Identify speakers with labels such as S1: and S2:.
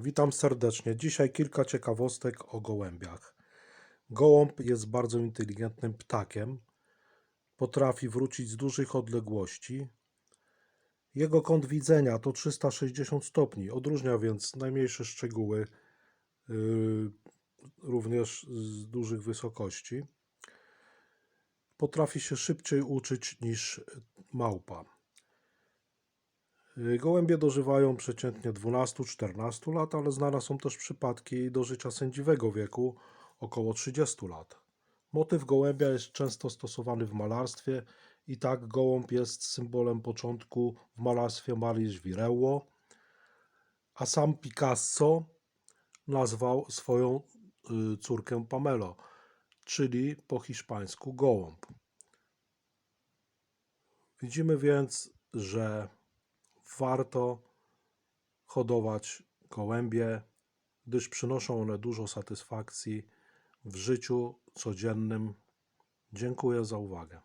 S1: Witam serdecznie. Dzisiaj kilka ciekawostek o gołębiach. Gołąb jest bardzo inteligentnym ptakiem. Potrafi wrócić z dużych odległości. Jego kąt widzenia to 360 stopni. Odróżnia więc najmniejsze szczegóły, yy, również z dużych wysokości. Potrafi się szybciej uczyć niż małpa. Y, Gołębie dożywają przeciętnie 12-14 lat, ale znane są też przypadki do życia sędziwego wieku około 30 lat. Motyw gołębia jest często stosowany w malarstwie i tak gołąb jest symbolem początku w malarstwie Marii Żwirelło, a sam Picasso nazwał swoją y, córkę Pamelo, czyli po hiszpańsku gołąb. Widzimy więc, że warto hodować gołębie, gdyż przynoszą one dużo satysfakcji w życiu codziennym. Dziękuję za uwagę.